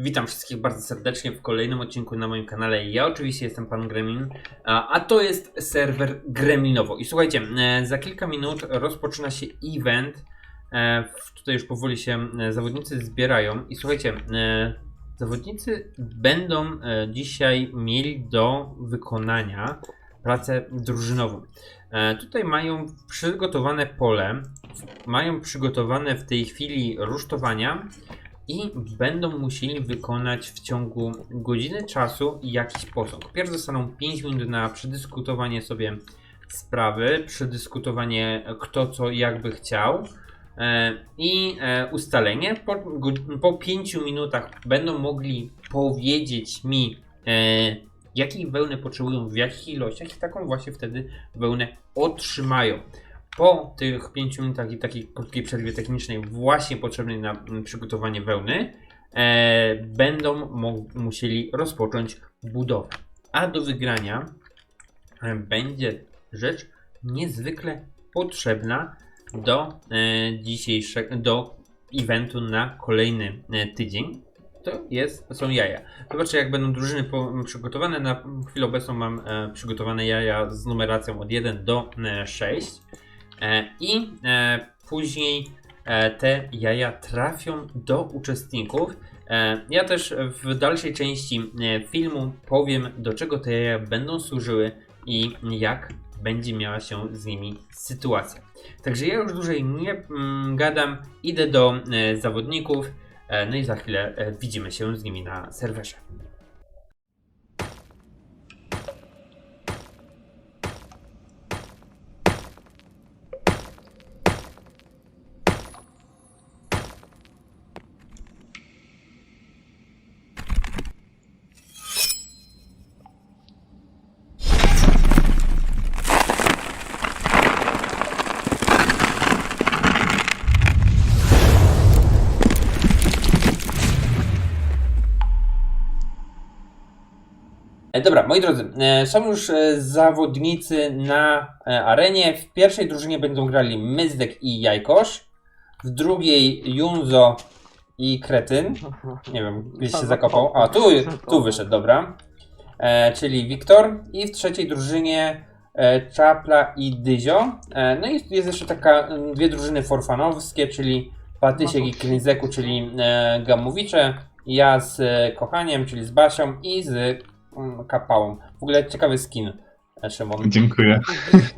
Witam wszystkich bardzo serdecznie w kolejnym odcinku na moim kanale. Ja oczywiście jestem Pan Gremlin, a, to jest serwer Gremlinowo. I słuchajcie, e, za kilka minut rozpoczyna się event. E, tutaj już powoli się e, zawodnicy zbierają. I słuchajcie, zawodnicy będą dzisiaj mieli do wykonania pracę drużynową. Tutaj mają przygotowane pole, mają przygotowane w tej chwili rusztowania i będą musieli wykonać w ciągu godziny czasu jakiś posąg. Pierw dostaną 5 minut na przedyskutowanie sobie sprawy, przedyskutowanie kto co jakby chciał e, i e, ustalenie. Po, po 5 minutach będą mogli powiedzieć mi e, jakiej wełny potrzebują, w jakich ilościach i taką właśnie wtedy wełnę otrzymają. Po tych 5 minutach i takiej krótkiej przerwie technicznej, właśnie potrzebnej na mm, przygotowanie wełny, e, będą musieli rozpocząć budowę. A do wygrania e, będzie rzecz niezwykle potrzebna do e, dzisiejszego, do eventu na kolejny e, tydzień. To jest, są jaja. Zobaczcie, jak będą drużyny po, przygotowane. Na chwilę obecną mam e, przygotowane jaja z numeracją od 1 do e, 6. E, I e, później e, te jaja trafią do uczestników. Ja też w dalszej części filmu powiem, do czego te jaja będą służyły i jak będzie miała się z nimi sytuacja. Także ja już dłużej nie mm, gadam, idę do zawodników, no i za chwilę widzimy się z nimi na serwerze. Dobra, moi drodzy, e, są już e, zawodnicy na e, arenie. W pierwszej drużynie będą grali Myzdek i Jajkosz. W drugiej Junzo i Kretyn. Nie wiem, gdzieś się zakopał. A, tu, tu wyszedł, dobra. E, czyli Wiktor. I w trzeciej drużynie e, Czapla i Dyzio. E, no i jest jeszcze taka dwie drużyny forfanowskie, czyli Patysiek i Kryzeku, czyli e, Gamowicze. Ja z e, Kochaniem, czyli z Basią i z Kapałą. W ogóle ciekawy skin. e, Szymon. Dziękuję.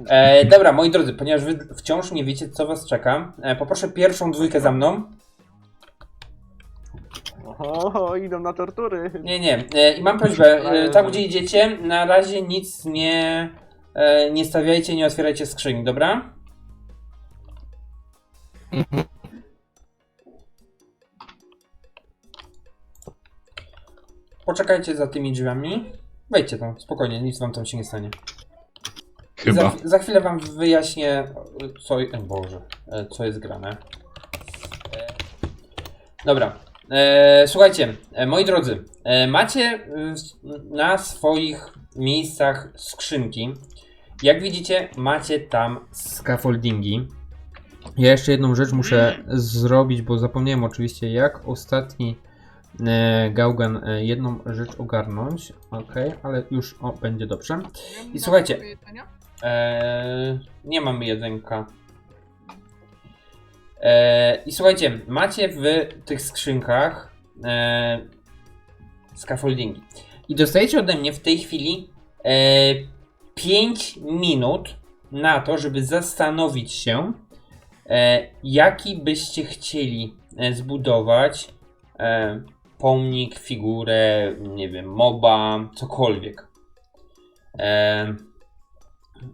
E, dobra, moi drodzy, ponieważ wy wciąż nie wiecie, co was czeka, e, poproszę pierwszą dwójkę za mną. O, idą na tortury. Nie, nie. E, I mam prośbę, e, tam gdzie idziecie, na razie nic nie, e, nie stawiajcie, nie otwierajcie skrzyni, dobra? Poczekajcie za tymi drzwiami. Wejdźcie tam, spokojnie, nic wam tam się nie stanie. Chyba. Za, za chwilę wam wyjaśnię, co, e, Boże, e, co jest grane. E, Dobra. E, słuchajcie, e, moi drodzy, e, macie e, na swoich miejscach skrzynki. Jak widzicie, macie tam scaffoldingi. Ja jeszcze jedną rzecz muszę zrobić, bo zapomniałem oczywiście, jak ostatni e, Gaugan e, jedną rzecz ogarnąć. Ok, ale już o, będzie dobrze. I słuchajcie, Eee, nie mamy jedynka. Eee, I słuchajcie, macie w tych skrzynkach eee, scaffoldingi. I dostajecie ode mnie w tej chwili eee, 5 minut na to, żeby zastanowić się, e, jaki byście chcieli e, zbudować e, pomnik, figurę, nie wiem, moba, cokolwiek. E,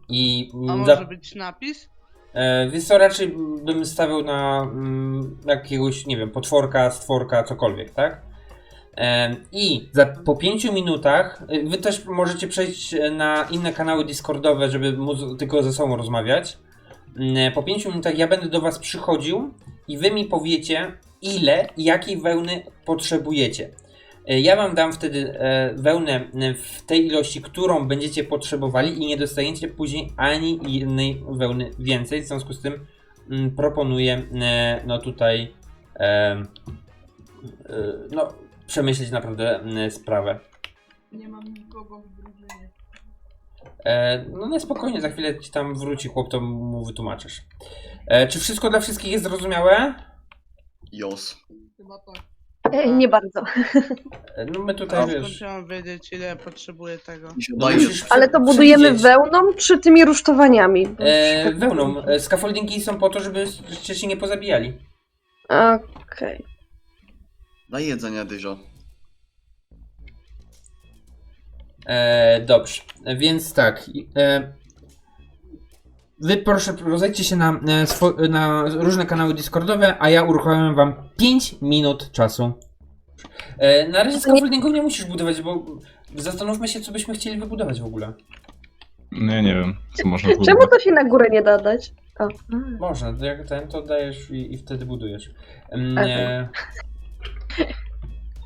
I A może za- być napis? E, Więc to raczej bym stawiał na mm, jakiegoś, nie wiem, potworka, stworka, cokolwiek, tak? E, I za, po pięciu minutach, e, wy też możecie przejść e, na inne kanały Discordowe, żeby móc tylko ze sobą rozmawiać. Mm, Po pięciu minutach ja będę do was przychodził i wy mi powiecie, ile i jakiej wełny potrzebujecie. E, Ja wam dam wtedy e, wełnę e, w tej ilości, którą będziecie potrzebowali i nie dostaniecie później ani jednej wełny więcej. W związku z tym mm, proponuję no tutaj no przemyśleć naprawdę sprawę. Nie mam nikogo w drużynie. No nie spokojnie, za chwilę ci tam wróci chłop, to mu wytłumaczysz. Czy wszystko dla wszystkich jest zrozumiałe? Jos. Chyba tak. E, Nie bardzo. E, no my tutaj, A wiesz... mam wiedzieć ile potrzebuję tego? Mi się No daje. musisz Ale to budujemy przewidzieć. wełną, czy tymi rusztowaniami? E, wełną. E, Scaffoldingi są po to, żeby się nie pozabijali. Okej. Daj jedzenia, Dyzio. E, dobrze, więc tak. E, wy proszę rozejdźcie się na, e, swo- na różne kanały Discordowe, a ja uruchomię wam 5 minut czasu. E, na razie scaffoldingów nie musisz budować, bo zastanówmy się, co byśmy chcieli wybudować w ogóle. No ja nie wiem, co można Czemu zbudować. to się na górę nie da dać? O. Można, to jak ten, to dajesz i, i wtedy budujesz. E,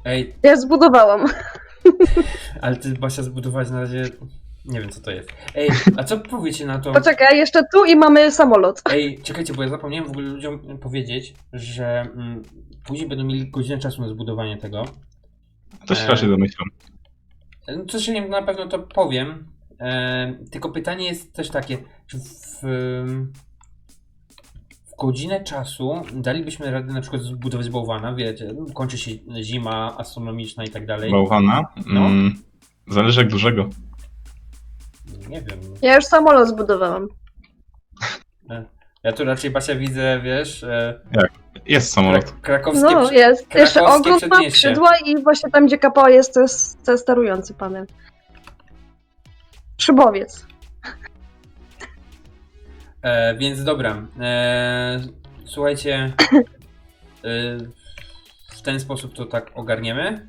Ej, Ja zbudowałam. ale ty Basia zbudować na razie... Nie wiem co to jest. Ej, a co powiecie na to... Poczekaj, jeszcze tu i mamy samolot. Ej, czekajcie, bo ja zapomniałem w ogóle ludziom powiedzieć, że mm, później będą mieli godzinę czasu na zbudowanie tego. To się raczej domyślam. No, coś im na pewno to powiem. E, tylko pytanie jest też takie, czy w, w godzinę czasu dalibyśmy radę na przykład zbudować bałwana, wiecie, kończy się zima astronomiczna i tak dalej. Bałwana? No. Mm, zależy jak dużego. Nie wiem. Ja już samolot zbudowałam. Ja tu raczej Basia widzę, wiesz, e, Jest samolot. krak- krakowskie... No, przy- jest. Jeszcze krakowskie ogród ma przedmieście. skrzydła i właśnie tam, gdzie kapała jest, to jest, to jest sterujący panel. Szybowiec. E, więc dobra. E, słuchajcie. E, w ten sposób to tak ogarniemy.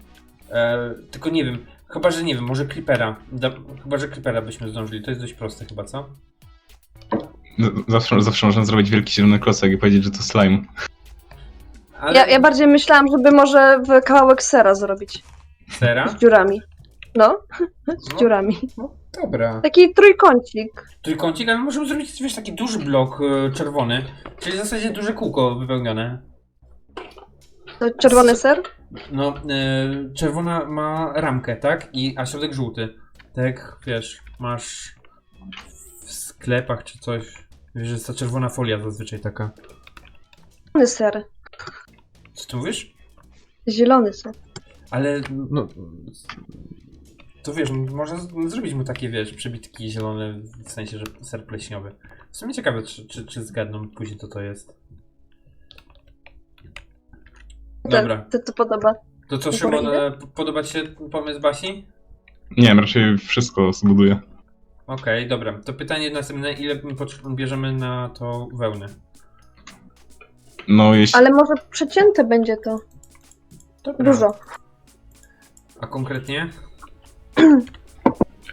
E, tylko nie wiem. Chyba, że nie wiem, może Creepera. Da, chyba, że Creepera byśmy zdążyli. To jest dość proste chyba, co? Z- Zawsze, zawsze można zrobić wielki zielony klocek i powiedzieć, że to slime. Ale Ja, ja bardziej myślałam, żeby może w kawałek sera zrobić. Sera? Z dziurami. No, z No. dziurami. Dobra. Taki trójkącik. Trójkącik, ale możemy zrobić wiesz, taki duży blok e, czerwony. Czyli w zasadzie duże kółko wypełnione. To czerwony ser? No, e, czerwona ma ramkę, tak? I, a środek żółty. Tak, wiesz, masz w sklepach czy coś. Wiesz, że jest ta czerwona folia zazwyczaj taka. Zielony ser. Co ty mówisz? Zielony ser. Ale, no... To wiesz, można z- zrobić mu takie, wiesz, przebitki zielone, w sensie, że ser pleśniowy. W sumie ciekawe, czy, czy, czy zgadną później, co to jest. Dobra, To, to, to podoba. to co, to Szymon, e, podoba ci się pomysł Basi? Nie wiem, raczej wszystko zbuduję. Okej, dobra. To pytanie następne, ile bierzemy na to wełny? No jeśli... Ale może przecięte będzie to. Dobra. Dużo. A konkretnie?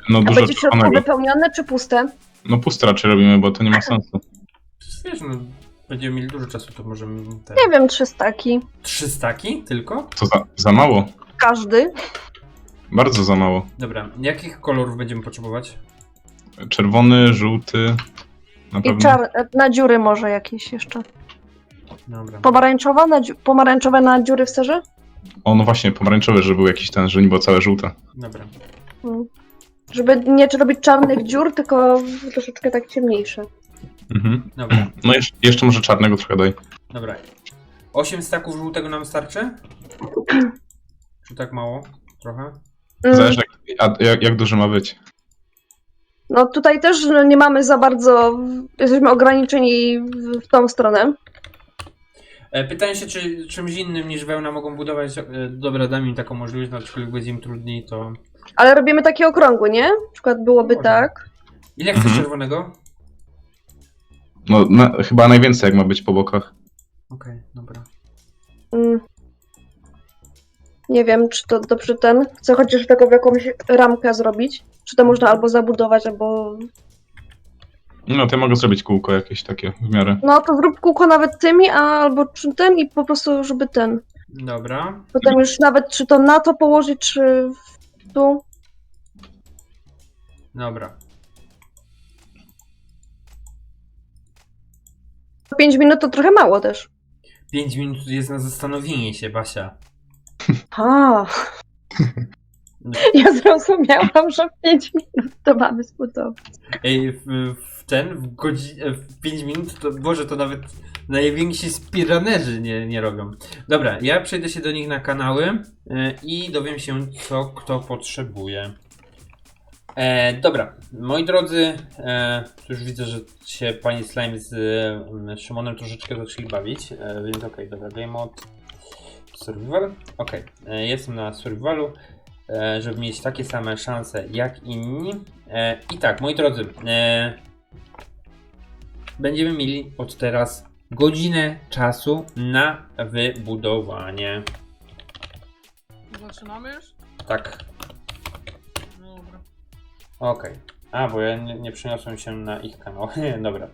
No A dużo będzie czerwonego. wypełnione czy puste? No puste raczej robimy, bo to nie ma sensu. Wiesz, no, będziemy mieli dużo czasu, to możemy... Te... Nie wiem, trzy staki. Trzy staki tylko? To za, za mało. Każdy. Bardzo za mało. Dobra, jakich kolorów będziemy potrzebować? Czerwony, żółty. Na I pewno. czar na dziury może jakieś jeszcze. Dobra. Pomarańczowa na dziu- pomarańczowe na dziury w serze? O, no właśnie, pomarańczowy, że był jakiś ten, że nie było całe żółte. Dobra. Mm. Żeby nie robić czarnych dziur, tylko troszeczkę tak ciemniejsze. Mhm. Dobra, No jeszcze, jeszcze może czarnego trochę daj. dobra. Osiem staków żółtego nam starczy? Czy tak mało? Trochę? Mm, Zależy jak, a, jak, jak duży ma być. No tutaj też no, nie mamy za bardzo, jesteśmy ograniczeni w, w tą stronę. E, Pytałem się, czy czymś innym niż wełna mogą budować. E, Dobra, dam im taką możliwość, na przykład jak będzie im trudniej, to... Ale robimy takie okrągłe, nie? Na przykład byłoby Można. tak. Ile chcesz Mhm. czerwonego? No na, chyba najwięcej jak ma być po bokach. Okej, dobra. Mm. Nie wiem, czy to dobrze ten. Chcę chociaż taką jakąś ramkę zrobić. Czy to można albo zabudować, albo. No to ja mogę zrobić kółko jakieś takie w miarę. No to zrób kółko nawet tymi, a albo czy ten i po prostu, żeby ten. Dobra. Potem już nawet czy to na to położyć, czy tu. Dobra. 5 minut to trochę mało też. 5 minut jest na zastanowienie się, Basia. A. Ja zrozumiałam, że w 5 minut to mamy zbudować. Ej, w, w ten, w godzinę, w 5 minut, to może to nawet najwięksi spiranerzy nie, nie robią. Dobra, ja przejdę się do nich na kanały e, i dowiem się, co kto potrzebuje. E, dobra, moi drodzy, e, już widzę, że się pani Slime z e, Szymonem troszeczkę zaczęli bawić, e, więc okej, dobra, game mode, survival, okej, e, jestem na survivalu, e, żeby mieć takie same szanse jak inni. E, I tak, moi drodzy, e, będziemy mieli od teraz godzinę czasu na wybudowanie. Zaczynamy już? Tak. Okej. A, bo ja nie, nie przeniosłem się na ich kanał. Dobra.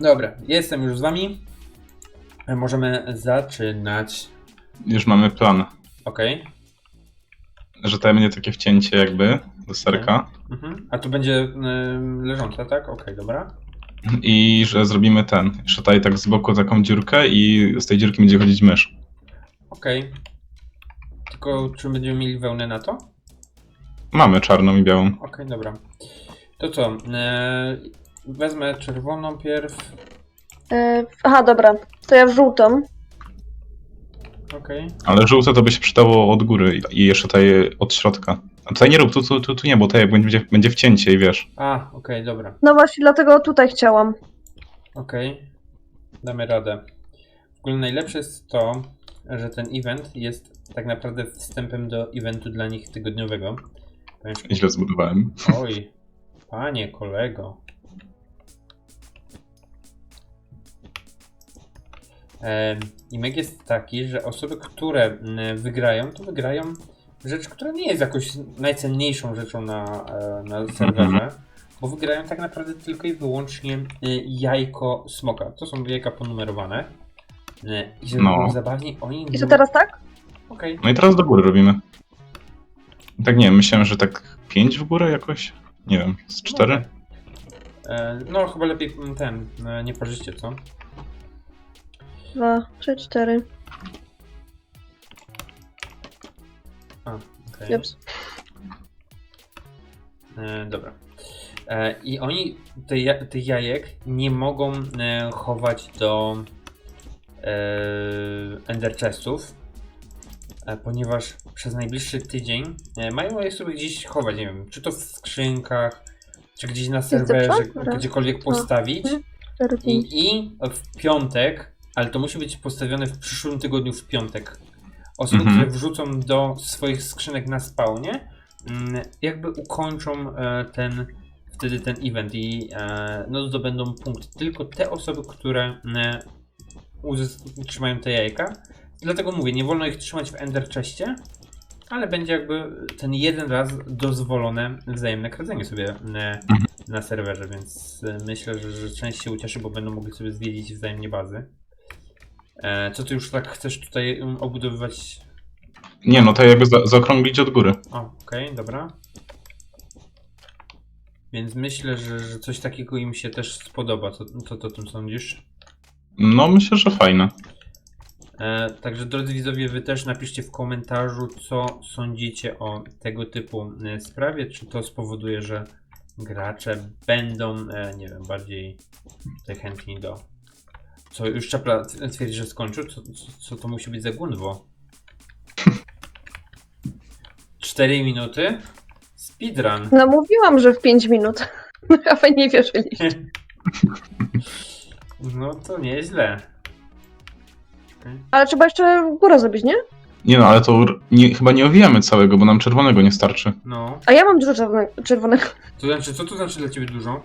Dobra, jestem już z wami. Możemy zaczynać. Już mamy plan, Okej. że będzie takie wcięcie jakby do serka Mhm. A tu będzie y, leżące, tak? Okej, dobra. i że zrobimy ten, jeszcze tutaj tak z boku taką dziurkę i z tej dziurki będzie chodzić mysz. Okej. Tylko czy będziemy mieli wełnę na to? Mamy czarną i białą. Okej, dobra. To co? E, wezmę czerwoną pierw. E, aha, dobra. To ja w żółtą. Okej. Ale żółte to by się przydało od góry i jeszcze tutaj od środka. A tutaj nie rób, tu, tu, tu, tu nie, bo tutaj będzie, będzie wcięcie i wiesz. A, okej, dobra. No właśnie, dlatego tutaj chciałam. Okej. Damy radę. W ogóle najlepsze jest to, że ten event jest tak naprawdę wstępem do eventu dla nich tygodniowego. Źle zbudowałem. Oj, panie kolego. Em, I meg jest taki, że osoby, które mm, wygrają, to wygrają rzecz, która nie jest jakoś najcenniejszą rzeczą na, e, na serwerze, bo wygrają tak naprawdę tylko i wyłącznie y, jajko smoka. To są jajka ponumerowane. Y, I żeby No. było zabawniej, oni... I co teraz tak? Okej. No i teraz do góry robimy. Tak nie wiem, myślałem, że tak 5 w górę jakoś? Nie wiem, z 4? E, No, chyba lepiej ten, e, nie parzycie, co? Dwa, trzy, cztery. A, okej. Ups. E, dobra. E, I oni te, ja- tych jajek nie mogą e, chować do e, Ender Chestów, ponieważ przez najbliższy tydzień e, mają je sobie gdzieś chować, nie wiem, czy to w skrzynkach, czy gdzieś na serwerze, gdziekolwiek No. postawić. Pięć. I, I w piątek, ale to musi być postawione w przyszłym tygodniu w piątek. Osoby, Mhm. które wrzucą do swoich skrzynek na spawnie, mm, jakby ukończą e, ten wtedy ten event i e, no, zdobędą punkt tylko te osoby, które e, uzys- trzymają te jajka. Dlatego mówię, nie wolno ich trzymać w Ender Chestie, ale będzie jakby ten jeden raz dozwolone wzajemne kradzenie sobie e, na serwerze, więc e, myślę, że, że część się ucieszy, bo będą mogli sobie zwiedzić wzajemnie bazy. E, co ty już tak chcesz tutaj um, obudowywać? Nie, no to jakby za, zaokrąglić od góry. O, okej, dobra. Więc myślę, że, że coś takiego im się też spodoba. Co, co ty o tym sądzisz? No myślę, że fajne. E, także drodzy widzowie, wy też napiszcie w komentarzu, co sądzicie o tego typu e, sprawie. Czy to spowoduje, że gracze będą, e, nie wiem, bardziej tutaj chętni do. Co już Czapla twierdzi, że skończył? Co, co, co to musi być za gunwo? 4 minuty? Speedrun. No mówiłam, że w 5 minut. A wy nie wierzyliście. No to nieźle. Ale trzeba jeszcze górę zrobić, nie? Nie no, ale to r- nie, chyba nie owijamy całego, bo nam czerwonego nie starczy. No. A ja mam dużo czerwone- czerwonego. To znaczy, co to znaczy dla ciebie dużo?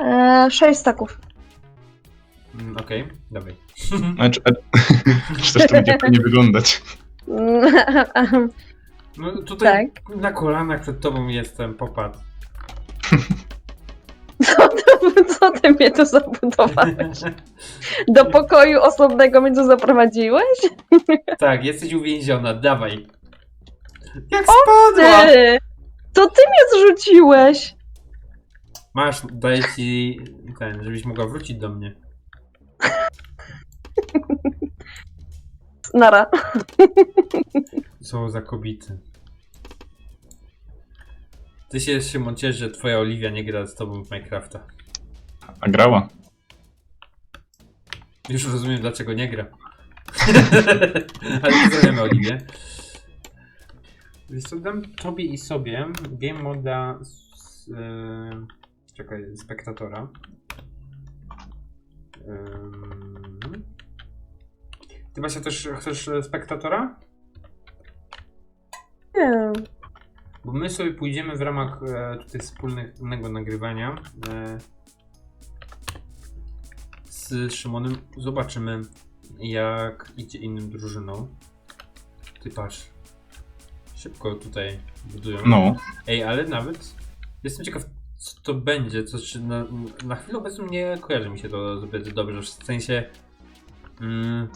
Eee, sześć staków. Mm, Okej, dawaj. Ale czy, czy też to będzie fajnie wyglądać? No tutaj tak. na kolanach przed tobą jestem, popatrz. Co ty, mnie tu zabudowałeś? Do pokoju osobnego mnie tu zaprowadziłeś? tak, jesteś uwięziona, dawaj. Jak spadła! Ty! To ty mnie zrzuciłeś! Masz, daję ci ten, żebyś mogła wrócić do mnie. Nara. Co za kobiety. Ty się Szymon ciesz, że twoja Oliwia nie gra z tobą w Minecrafta. A grała. Już rozumiem dlaczego nie gra. Ale pozdrawiamy Oliwię. Wiesz co, dam tobie i sobie game moda z, e, czekaj, spektatora. Ym. Ty Basia też chcesz e, spektatora? Nie. Bo my sobie pójdziemy w ramach e, tutaj wspólnego nagrywania e, z Szymonem. Zobaczymy, jak idzie innym drużynom. Ty patrz. Szybko tutaj budują. No. Ej, ale nawet jestem ciekaw, co to będzie. Co, czy na, na chwilę obecną nie kojarzy mi się to zbyt dobrze. W sensie. Mm,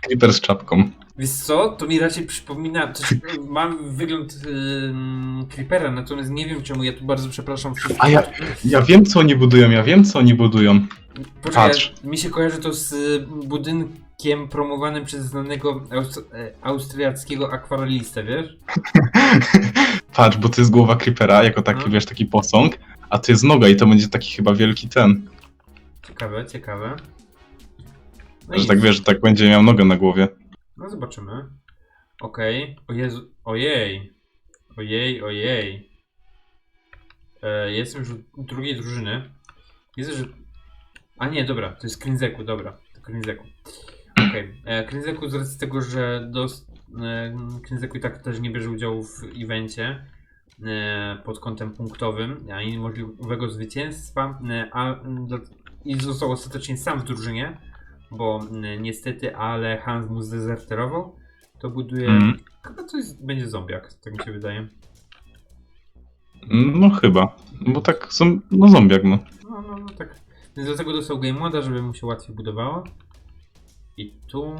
Creeper z czapką. Wiesz co, to mi raczej przypomina, to znaczy, mam wygląd ym, Creepera, natomiast nie wiem czemu, ja tu bardzo przepraszam wszystkich. A ja, ja wiem co oni budują, ja wiem co oni budują. Poczekaj, patrz. mi się kojarzy to z y, budynkiem promowanym przez znanego aust e, austriackiego akwarelistę, wiesz? Patrz, bo to jest głowa Creepera, jako taki, No. wiesz, taki posąg, a to jest noga i to będzie taki chyba wielki ten. Ciekawe, ciekawe. No że tak wiesz, że tak będzie miał nogę na głowie. No zobaczymy. Okej. O Jezu. Ojej. Ojej, ojej. E, jestem już u drugiej drużyny. Widzę, że... A nie, dobra, to jest Krinzeku, dobra. To Krinzeku. Okej. Okay. Krinzeku z racji tego, że dos... e, Krinzeku i tak też nie bierze udziału w evencie e, pod kątem punktowym, ani możliwego zwycięstwa, e, a, i został ostatecznie sam w drużynie, bo n- niestety, ale Hans mu zdezerterował, to buduje. Mhm. Chyba jest, będzie zombiak, tak mi się wydaje. No chyba. Bo tak, są, no zombiak, no. No, no, no tak. Więc do tego dostał game moda, żeby mu się łatwiej budowało. I tu.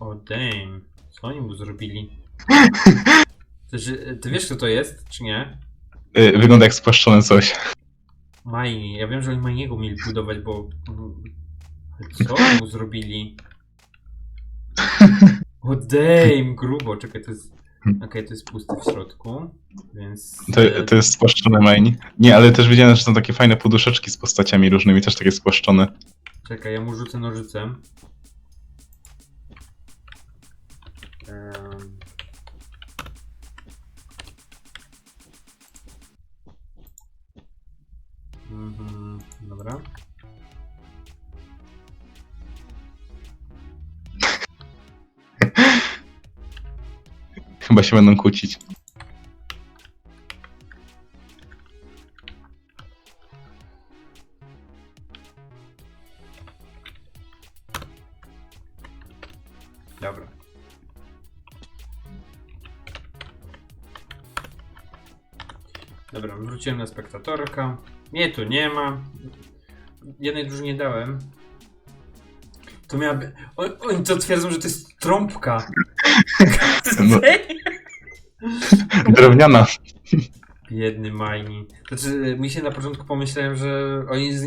O damn. Co oni mu zrobili? Ty, ty wiesz, kto to jest, czy nie? Y, wygląda jak spłaszczone coś. Majni. Ja wiem, że oni Majniego mieli budować, bo... Co mu zrobili? O damn, grubo. Czekaj, to jest... Okej, to jest pusty w środku, więc... To, to jest spłaszczone main. Nie, ale też widziałem, że są takie fajne poduszeczki z postaciami różnymi, też takie spłaszczone. Czekaj, ja mu rzucę nożycem. Em. Chyba się będą kłócić. Dobra. Dobra, wróciłem na spektatorka. Nie, tu nie ma. Jednej drużynie dałem. To miałaby... Oni to twierdzą, że to jest trąbka. No. Drewniana. Biedny Majni. Znaczy, mi się na początku pomyślałem, że oni. Z,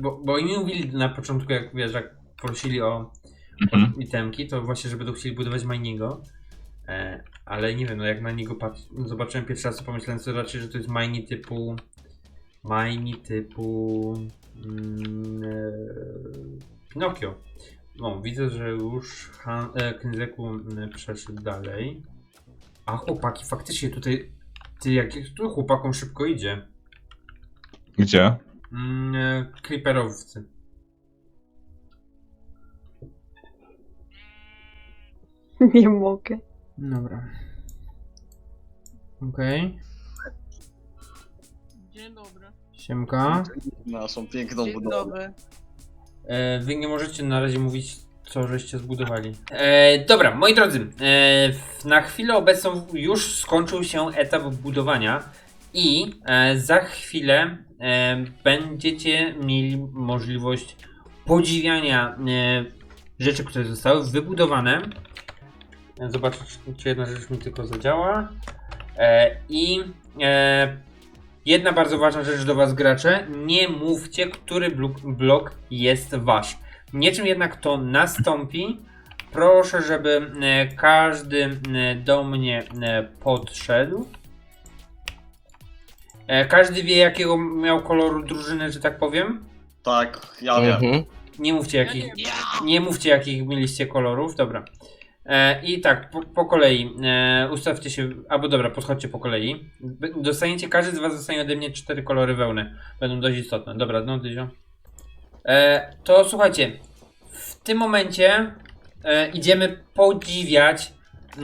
bo, bo oni mówili na początku, jak wiesz, jak prosili o, Mhm. o itemki, to właśnie, że będą chcieli budować Majniego. E, ale nie wiem, no jak na niego patrz, zobaczyłem pierwszy raz, to pomyślałem sobie raczej, że to jest Majni typu. Majni typu. Mm, e, Pinokio. No, widzę, że już Han, e, mm, przeszedł dalej. A chłopaki, faktycznie tutaj. Ty, jak tu chłopakom szybko idzie. Gdzie? Mm, e, creeperowcy. Nie mogę. Dobra. Okej. Dzień dobry. Siemka. Naszą piękną Dzień budowę. dobry. E, wy nie możecie na razie mówić, co żeście zbudowali. E, dobra, moi drodzy. E, na chwilę obecną już skończył się etap budowania. I e, za chwilę e, będziecie mieli możliwość podziwiania e, rzeczy, które zostały wybudowane. E, Zobaczę, czy- czy jedna rzecz mi tylko zadziała. E, I e, jedna bardzo ważna rzecz do Was, gracze. Nie mówcie, który blok, blok jest Wasz. Nieczym jednak to nastąpi, proszę, żeby e, każdy e, do mnie e, podszedł. Każdy wie, jakiego miał koloru drużyny, że tak powiem. Tak, ja wiem. Mhm. Nie mówcie, Ja jakich, nie mówcie, jakich mieliście kolorów. Dobra. E, I tak, po, po kolei. E, ustawcie się, albo dobra, podchodźcie po kolei. Dostaniecie, każdy z was dostanie ode mnie cztery kolory wełny. Będą dość istotne. Dobra, no Dyzio. E, to słuchajcie, w tym momencie e, idziemy podziwiać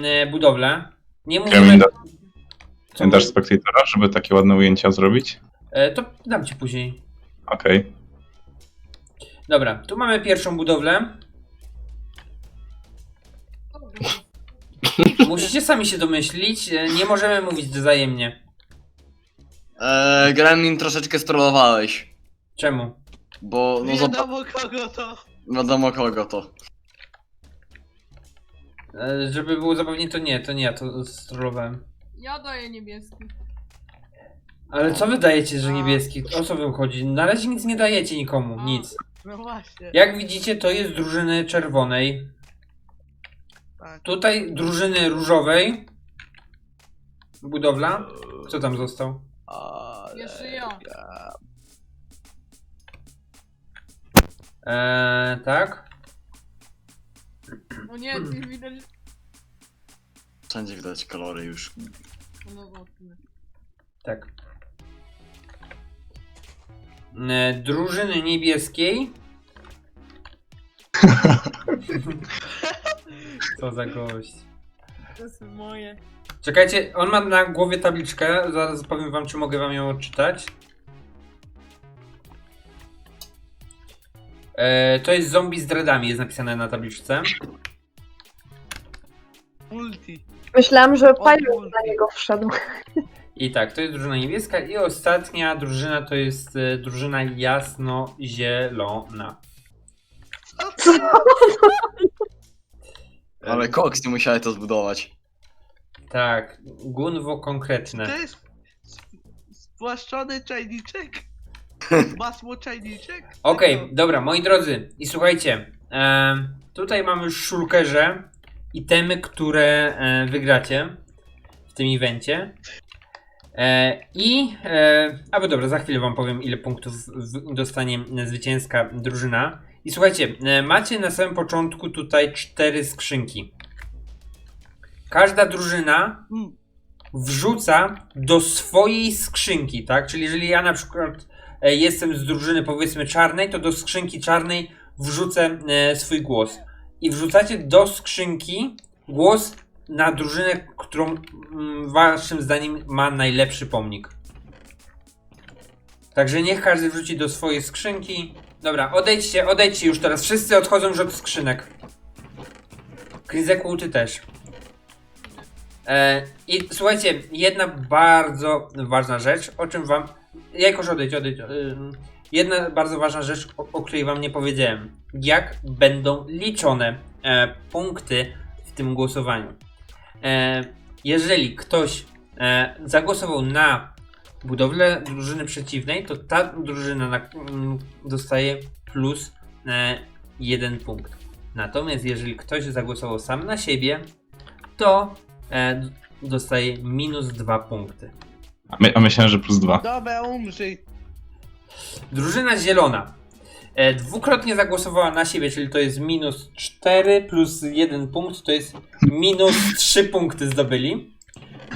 e, budowlę. Nie mówimy... Gremlin, da, Co dasz spektatora, żeby takie ładne ujęcia zrobić? e, to dam ci później. Okej. Dobra, tu mamy pierwszą budowlę. Musicie sami się domyślić, e, nie możemy mówić wzajemnie. Eee, Gremlin troszeczkę strollowałeś. Czemu? Bo no Nie zobacz, wiadomo kogo to. wiadomo kogo to. E, Żeby było zabawnie, to nie, to nie, ja to strollowałem. Ja daję niebieski. Ale co wy dajecie, że niebieski? O co wam chodzi? Na razie nic nie dajecie nikomu, nic. No właśnie. Jak widzicie, to jest drużyny czerwonej. Tak. Tutaj drużyny różowej. Budowla. Kto tam został? Jeszcze ja. Eee, tak. O nie, ty widać... Wszędzie widać kolory już. No właśnie. Tak. E, drużyny niebieskiej. Co za gość. To jest moje. Czekajcie, on ma na głowie tabliczkę. Zaraz powiem wam, czy mogę wam ją odczytać. E, to jest zombie z dreadami, jest napisane na tabliczce. Multi. Myślałam, że multi. na niego wszedł. I tak, to jest drużyna niebieska. I ostatnia drużyna to jest e, drużyna jasno-zielona. Ale Cox nie musiałeś to zbudować. Tak, gunwo konkretne. To jest spłaszczony czajniczek? Masło czajniczek? Okej, dobra, moi drodzy, i słuchajcie, e, tutaj mamy już szulkerze itemy, które e, wygracie w tym evencie. E, I, e, albo dobra, za chwilę wam powiem, ile punktów w, dostanie zwycięska drużyna. I słuchajcie, e, macie na samym początku tutaj cztery skrzynki. Każda drużyna Mm. wrzuca do swojej skrzynki, tak? Czyli jeżeli ja na przykład jestem z drużyny powiedzmy czarnej, to do skrzynki czarnej wrzucę e, swój głos. I wrzucacie do skrzynki głos na drużynę, którą mm, waszym zdaniem ma najlepszy pomnik. Także niech każdy wrzuci do swojej skrzynki. Dobra, odejdźcie, odejdźcie już teraz. Wszyscy odchodzą już od skrzynek. Krizeku, ty też. E, I słuchajcie, jedna bardzo ważna rzecz, o czym wam. Jakoś odejdź, odejdź. Jedna bardzo ważna rzecz, o, o której wam nie powiedziałem. Jak będą liczone e, punkty w tym głosowaniu. E, jeżeli ktoś e, zagłosował na budowlę drużyny przeciwnej, to ta drużyna na, mm, dostaje plus e, jeden punkt. Natomiast jeżeli ktoś zagłosował sam na siebie, to e, dostaje minus dwa punkty. A, my, a myślałem, że plus dwa. Dobra, umrzyj. Drużyna zielona e, dwukrotnie zagłosowała na siebie, czyli to jest minus 4 plus 1 punkt, to jest minus 3 punkty zdobyli.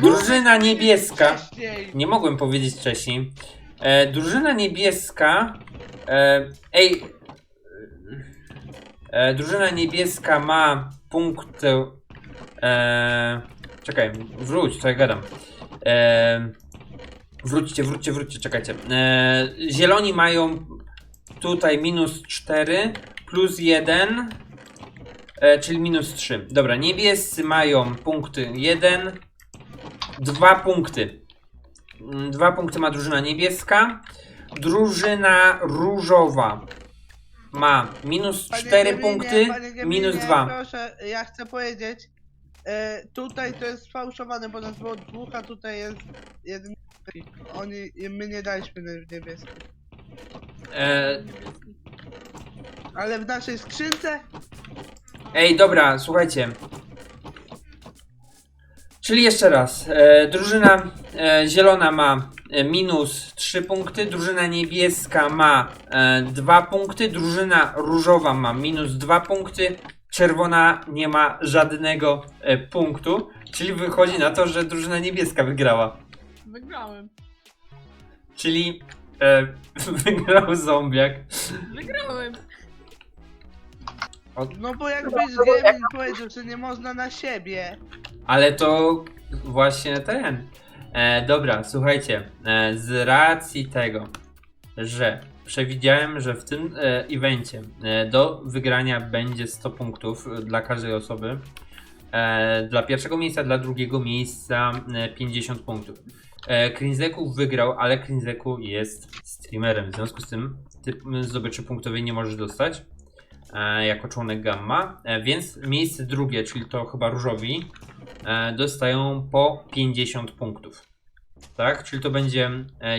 Drużyna niebieska. Wcześniej. Nie mogłem powiedzieć wcześniej. E, drużyna niebieska. E, ej. E, drużyna niebieska ma punkt. E, czekaj, wróć, co ja gadam. E, wróćcie, wróćcie, wróćcie, czekajcie. E, zieloni mają tutaj minus 4 plus 1. E, czyli minus 3. Dobra, niebiescy mają punkty 1. Dwa punkty. Mm, Dwa punkty ma drużyna niebieska. Drużyna różowa ma minus Panie 4 Geminie, punkty, minus 2. Proszę, ja chcę powiedzieć. E, tutaj to jest sfałszowane, bo nas było dwóch, a tutaj jest jeden. Oni, my nie daliśmy na niebieski. E, Niebieski. Ale w naszej skrzynce Ej, dobra, słuchajcie. Czyli jeszcze raz. E, drużyna e, zielona ma e, minus 3 punkty, drużyna niebieska ma e, 2 punkty, drużyna różowa ma minus 2 punkty, czerwona nie ma żadnego e, punktu. Czyli wychodzi na to, że drużyna niebieska wygrała. Wygrałem. Czyli e, wygrał zombiak. Wygrałem. No bo jakbyś Gremlin powiedział, że nie można na siebie. Ale to właśnie ten. E, dobra, słuchajcie. E, z racji tego, że przewidziałem, że w tym e, evencie e, do wygrania będzie 100 punktów e, dla każdej osoby. E, dla pierwszego miejsca, dla drugiego miejsca e, 50 punktów. E, Krinzeku wygrał, ale Krinzeku jest streamerem. W związku z tym ty zdobyczy punktowej nie możesz dostać e, jako członek Gamma. E, więc miejsce drugie, czyli to chyba różowi, dostają po 50 punktów. Tak? Czyli to będzie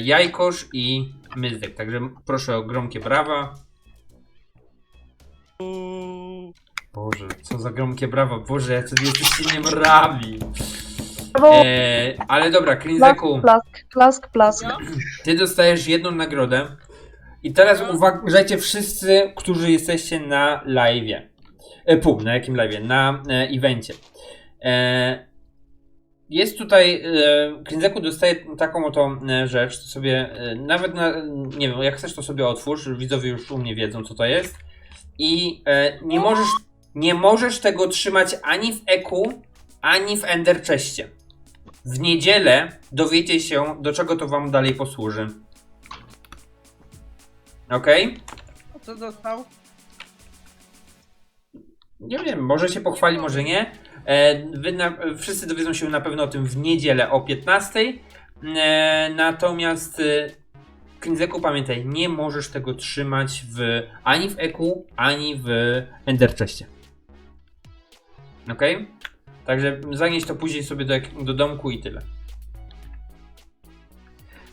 Jajkosz i Myzdek. Także proszę o gromkie brawa. Boże, co za gromkie brawa. Boże, ty jesteście niemrawi. Brawo! E, ale dobra, Plask, Krinzeku, plask, plask, plask. Ja? ty dostajesz jedną nagrodę. I teraz uważajcie wszyscy, którzy jesteście na live. E, pół, na jakim live? Na e, evencie. E, jest tutaj, e, Krinzeku dostaje taką oto e, rzecz, to sobie e, nawet na, nie wiem, jak chcesz to sobie otwórz, widzowie już u mnie wiedzą co to jest. I e, nie możesz, nie możesz tego trzymać ani w EQ, ani w Ender Chestie. W niedzielę dowiecie się, do czego to wam dalej posłuży. Okej? A co dostał? Nie wiem, może się pochwali, może nie. E, wy na, wszyscy dowiedzą się na pewno o tym w niedzielę o 15. E, natomiast e, Krinzeku pamiętaj, nie możesz tego trzymać w, ani w EQ, ani w Enderchestie. Okej? Także zanieś to później sobie do, do domku i tyle.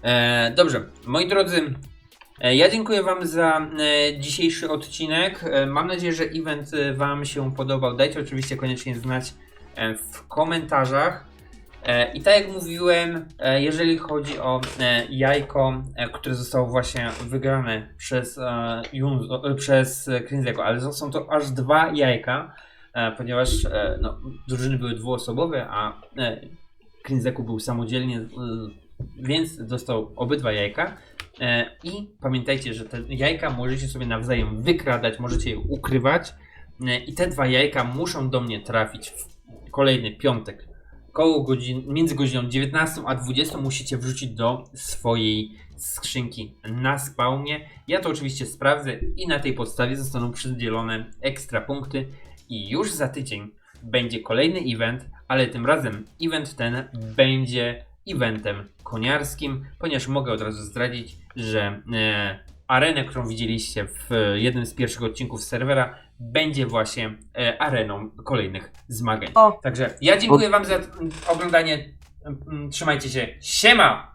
E, dobrze, moi drodzy, E, Ja dziękuję Wam za e, dzisiejszy odcinek. E, mam nadzieję, że event Wam się podobał. Dajcie oczywiście koniecznie znać w komentarzach. I tak jak mówiłem, jeżeli chodzi o jajko, które zostało właśnie wygrane przez, Junzo, przez Krinzego, ale są to aż dwa jajka, ponieważ e, no, drużyny były dwuosobowe, a e, Krinzeku był samodzielnie, e, więc dostał obydwa jajka. E, I pamiętajcie, że te jajka możecie sobie nawzajem wykradać, możecie je ukrywać. E, I te dwa jajka muszą do mnie trafić w kolejny piątek. Koło godzin, między godziną 19 a 20 musicie wrzucić do swojej skrzynki na spawnie. Ja to oczywiście sprawdzę i na tej podstawie zostaną przydzielone ekstra punkty. I już za tydzień będzie kolejny event, ale tym razem event ten będzie eventem koniarskim, ponieważ mogę od razu zdradzić, że e, arenę, którą widzieliście w jednym z pierwszych odcinków serwera, będzie właśnie e, areną kolejnych zmagań. O. Także ja dziękuję Wam za oglądanie. Trzymajcie się. Siema!